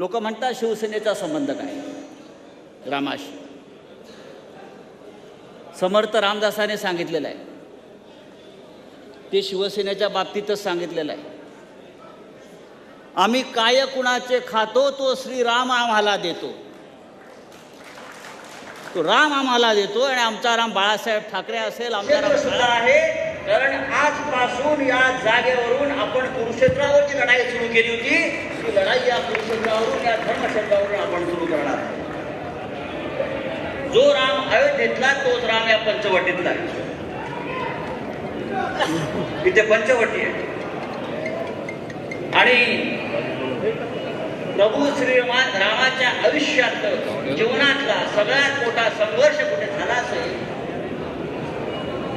लोक म्हणतात शिवसेनेचा संबंध काय? रामाशी. समर्थ रामदासाने सांगितलेलं आहे. ते शिवसेनेच्या बाबतीतच सांगितलेलं आहे. आम्ही काय कुणाचे खातो तो श्रीराम आम्हाला देतो. तो राम आम्हाला देतो आणि आमचा राम बाळासाहेब ठाकरे असेल आमचा राम सुद्धा आहे कारण आजपासून या जागेवरून आपण कुरुक्षेत्रावरची लढाई सुरू केली होती. ती लढाई या कुरुक्षेत्रावरून या धर्मक्षेत्रावरून आपण सुरू करणार. जो राम अयोध्येतला तोच राम या पंचवटीतला आहे. इथे पंचवटी आहे. आणि प्रभू श्री रामा- रामाच्या आयुष्यात जीवनातला सगळ्यात मोठा संघर्ष कुठे झाला असेल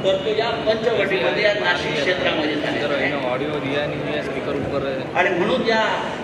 तर तो या पंचवटीमध्ये या नाशिक क्षेत्रामध्ये है है आणि म्हणून या ही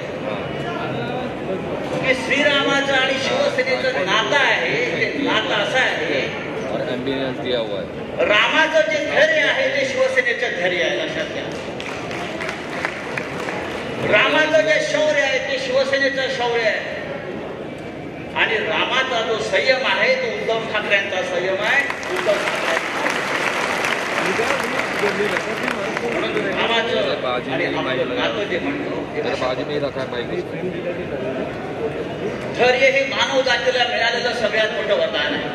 की श्रीरामाचं आणि शिवसेनेचं नातं आहे ते नातं असं आहे. और एम्बियंस दिया हुआ है रामाचं जे धैर्य आहे ते शिवसेनेचं धैर्य आहे लक्षात घ्या. रामाचं जे शौर्य आहे ते शिवसेनेचं शौर्य आहे. आणि रामाचा जो संयम आहे तो उद्धव ठाकरेंचा संयम आहे उद्धव ठाकरे बाजू में ही रखा है बाइक उसको धैर्य हे मानव जातीला मिळालेलं सगळ्यात मोठं वरदान आहे.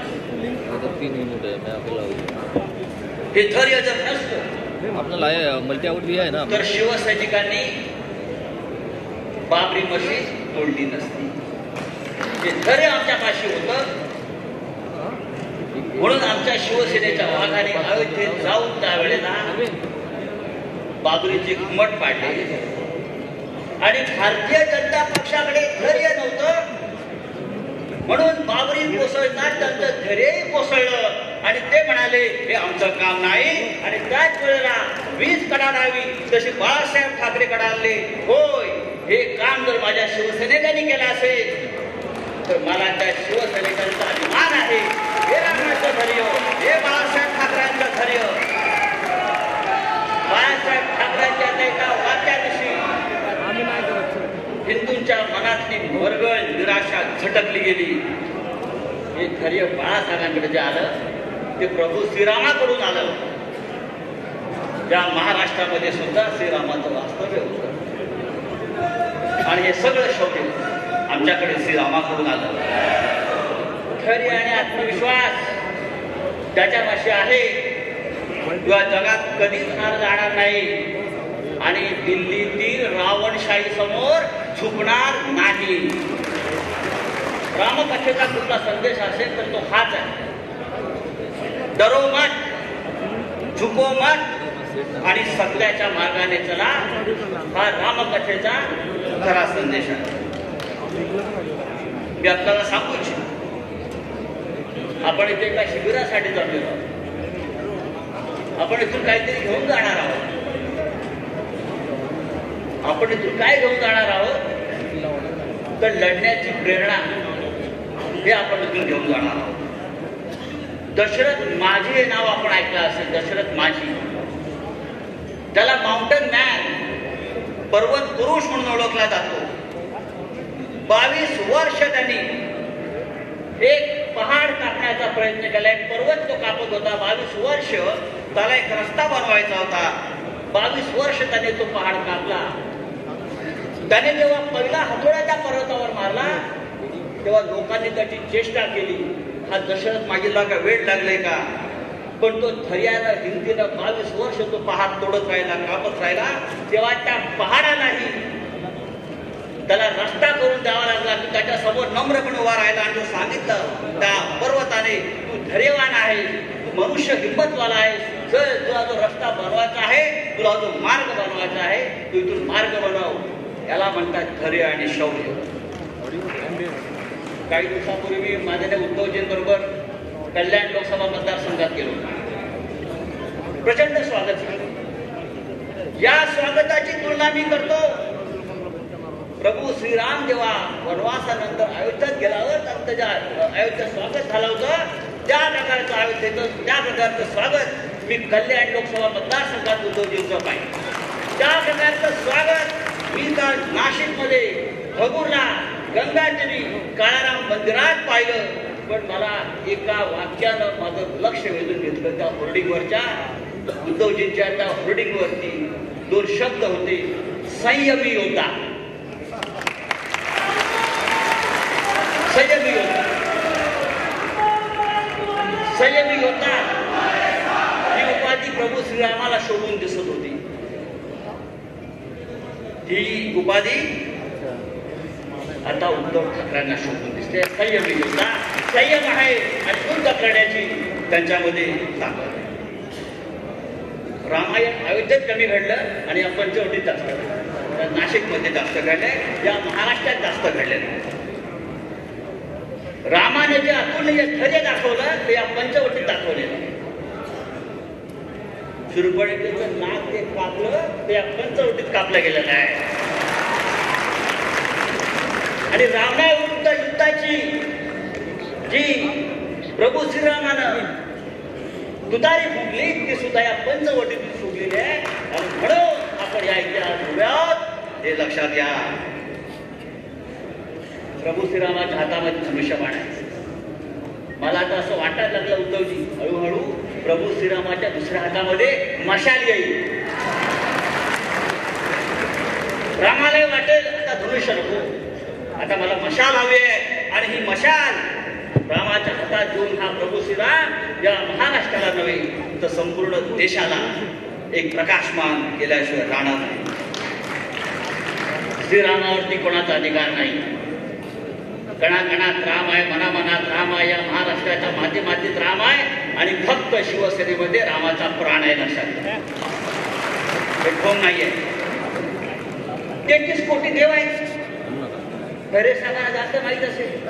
तो तीन यूनिट है मैं अकेला हूँ धैर्य जर नसतं आपने लाया मल्टी आउट दिया है ना. तर शिवसैनिकांनी बाबरी मशीद तोडली नसती. हे धैर्य आमच्या पाशी होतं. म्हणून आमच्या शिवसेनेच्या वाघाने अयोध्येत जाऊन त्यावेळेला बाबरीचे घुमट पाडले. आणि भारतीय जनता पक्षाकडे धैर्य नव्हतं. म्हणून बाबरी कोसळतात त्यांचं धैर्यही कोसळलं. आणि ते म्हणाले हे आमचं काम नाही. आणि त्याच वेळेला वीज कडाडावी तशी बाळासाहेब ठाकरे कडाडले होय हे काम जर माझ्या शिवसैनिकांनी केलं असेल तर मला त्या शिवसैनिकांचा अभिमान आहे हे रामाचं धैर्य हे बाळासाहेब ठाकरेंचं धैर्य बाळासाहेब ठाकरेंच्या त्या एका वाक्याविषयी हिंदूंच्या मनातली भरगळ निराशा झटकली गेली. हे धैर्य बाळासाहेबांकडे जे आलं ते प्रभू श्रीरामाकडून आलं ज्या महाराष्ट्रामध्ये सुद्धा श्रीरामाचं वास्तव्य होतं. आणि हे सगळं शौर्य आमच्याकडे श्रीरामाकडून आलं. खरी आणि आत्मविश्वास त्याच्यापाशी आहे किंवा जगात कधीच हार जाणार नाही. आणि दिल्लीतील रावणशाही समोर झुकणार नाही. रामकथेचा कुठला संदेश असेल तर तो हाच आहे. डरो मत झुको मत आणि सत्याच्या मार्गाने चला. हा रामकथेचा खरा संदेश आहे. मी आपल्याला सांगू इच्छितो. आपण इथे एका शिबिरासाठी जमलेलो आहोत आपण इथून काहीतरी घेऊन जाणार आहोत. आपण इथून काय घेऊन जाणार आहोत? तर लढण्याची प्रेरणा हे आपण इथून घेऊन जाणार आहोत. दशरथ माझी हे नाव आपण ऐकलं असेल दशरथ माझी. त्याला माउंटन मॅन पर्वत पुरुष म्हणून ओळखला जातो. बावीस वर्ष त्यांनी एक पहाड कापण्याचा प्रयत्न केला. एक पर्वत तो कापत होता. बावीस वर्ष त्याला एक रस्ता बनवायचा होता. बावीस वर्ष त्याने तो पहाड कापला. त्याने जेव्हा पहिला हातोड्याच्या पर्वतावर मारला तेव्हा लोकांनी त्याची चेष्टा केली. हा दशरथ मागीला का वेळ लागलाय का? पण तो थर्याला हिंदीला बावीस वर्ष तो पहाड तोडत राहिला कापत राहिला. तेव्हा त्या पहाडालाही त्याला रस्ता करून द्यावा लागला. की त्याच्यासमोर नम्रपणे उभा राहिला आणि तो सांगितलं त्या पर्वताने तू धैर्यवान आहे तू मनुष्य हिंमतवाला आहे. जर तुला जो रस्ता बनवायचा आहे तुला जो मार्ग बनवायचा आहे तू इथून मार्ग बनव. याला म्हणतात धैर्य आणि शौर्य. काही दिवसापूर्वी मी माननीय उद्धवजींबरोबर कल्याण लोकसभा मतदारसंघात गेलो. प्रचंड स्वागत. झालं या स्वागताची तुलना मी करतो. प्रभू श्रीराम जेव्हा वनवासानंतर अयोध्येत गेल्यावर होता आणि अयोध्येत स्वागत झालं होतं. त्या प्रकारचं अयोध्येचं त्या प्रकारचं स्वागत मी कल्याण लोकसभा मतदारसंघात उद्धवजींचं पाहिजे त्या प्रकारचं स्वागत मी काल नाशिकमध्ये भगूरला गंगादेवी काळाराम मंदिरात पाहिलं. पण मला एका वाक्यानं माझं लक्ष वेधून घेतलं. त्या होर्डिंगवरच्या उद्धवजींच्या त्या होर्डिंगवरती दोन शब्द होते संयमी होता संयमी होता संयमी होता ही उपाधी प्रभू श्रीरामाला शोभून दिसत होती. ही उपाधी आता उद्धव ठाकरेंना शोधून दिसते संयमी योजना संयम आहे. आणि युद्ध करण्याची त्यांच्यामध्ये ताकद आहे. रामायण अयोध्येत कमी घडलं आणि या पंचवटीत जास्त घडलं. नाशिकमध्ये जास्त घडलंय. या महाराष्ट्रात जास्त घडलेलं रामाने जे अतुलनीय धैर्य दाखवलं ते या पंचवटीत दाखवलेलं आहे. नाक ते कापलं ते या पंचवटीत कापलं गेलेलं आहे. आणि रावणाविरुद्ध युद्धाची जी प्रभू श्रीरामानं तुतारी फुगली ती सुद्धा या पंचवटीतून फुगलेली आहे. आणि म्हणून आपण या इतिहास उभे हे लक्षात घ्या. प्रभू श्रीरामाच्या हातामध्ये धनुष्यबाण आहे मला आता असं वाटायला लागलं उद्धवजी हळूहळू प्रभू श्रीरामाच्या दुसऱ्या हातामध्ये मशाल येईल. रामाला वाटेल आता धनुष्य नको. आता मला मशाल हवी आहे. आणि ही मशाल रामाच्या हातात घेऊन हा प्रभू श्रीराम या महाराष्ट्राला नव्हे तर संपूर्ण देशाला एक प्रकाशमान केल्याशिवाय राहणार नाही. श्रीरामावरती कोणाचा अधिकार नाही. कणाकणात राम आहे मनामनात राम आहे या महाराष्ट्राच्या माध्यमातीत राम आहे आणि फक्त शिवसेनेमध्ये रामाचा प्राण आहे लक्षात घ्या. नाहीये? तेहतीस कोटी देव आहेत. खरे सांगा जास्त माहीत असेल.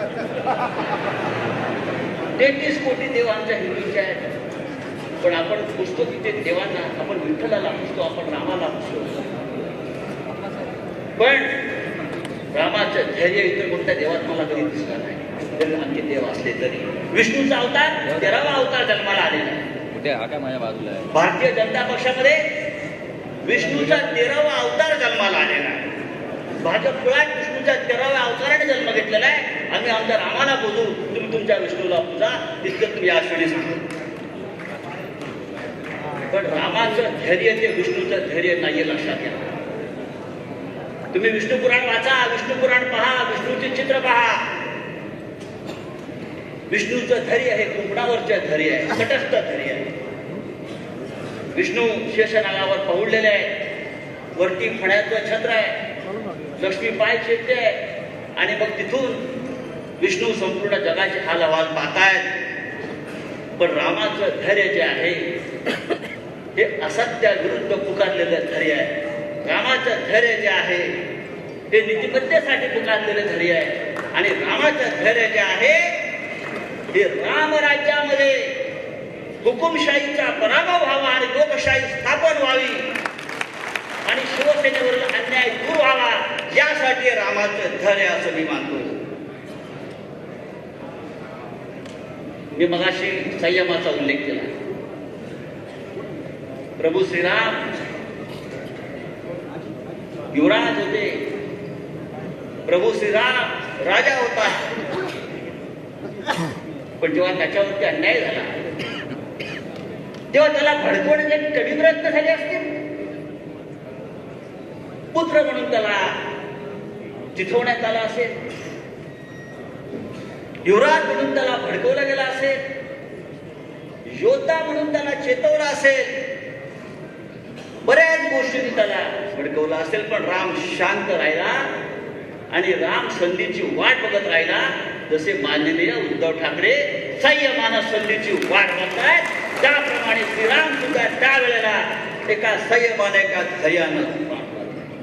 तेहतीस कोटी देव आमच्या हिंदूंचे आहेत. पण आपण पुजतो तिथे देवांना आपण विठ्ठलाला पुजतो आपण रामाला पुजतो पण रामाचं धैर्य इतर कोणत्या देवात मला कधी दिसला नाही. जरी आमचे देव असले तरी. विष्णूचा अवतार तेरावा अवतार जन्माला आलेला आहे. कुठे? हा काय माझ्या बाजूला आहे? भारतीय जनता पक्षामध्ये विष्णूचा तेरावा अवतार जन्माला आलेला आहे. भाजप कुळात तुमच्या तेराव्या अवताराने जन्म घेतलेला आहे. आम्ही आमच्या रामाला बोलू. तुम्ही तुमच्या विष्णूला पूजा. तितकं तुम्ही आश्वाने सांगू. पण रामाचं धैर्य ते विष्णूचं धैर्य नाहीये लक्षात घ्या. तुम्ही विष्णू पुराण वाचा विष्णू पुराण पहा विष्णूचे चित्र पहा. विष्णूचं धैर्य हे कुंकणावरचं धैर्य आहे. तटस्थ धैर्य आहे. विष्णू शेषनागावर पहुडलेले आहे. वरती फण्याचं छत्र आहे. लक्ष्मी पाय आणि मग तिथून विष्णू संपूर्ण जगाचे हाल अहवाल पाहतायत. पण रामाचं धैर्य जे आहे हे असत्याविरुद्ध पुकारलेलं धैर्य आहे. रामाचं धैर्य जे आहे ते नीतिपत्तेसाठी पुकारलेलं धैर्य आहे. आणि रामाचं धैर्य जे आहे हे रामराज्यामध्ये हुकुमशाहीचा पराभव व्हावा आणि लोकशाही स्थापन व्हावी. आणि शिवसेनेवरील अन्याय दूर व्हावा यासाठी रामाचं धैर्य असं मी मानतो. मी मगाशी संयमाचा उल्लेख केला. प्रभू श्रीराम युवराज होते. प्रभू श्रीराम राजा होता. पण जेव्हा त्याच्यावरती अन्याय झाला तेव्हा त्याला भडकवण्याचे कधी प्रयत्न झाले असतील. पुत्र म्हणून त्याला चिथवण्यात आला असेल. युवराज म्हणून त्याला भडकवलं गेलं असेल. योद्धा म्हणून त्याला चेतवलं असेल. बऱ्याच गोष्टींनी त्याला भडकवलं असेल पण राम शांत राहिला आणि राम संधीची वाट बघत राहिला. जसे माननीय उद्धव ठाकरे संयमानं संधीची वाट बघतायत त्याप्रमाणे श्रीराम सुद्धा त्यावेळेला एका संयमाने एका धैर्यानं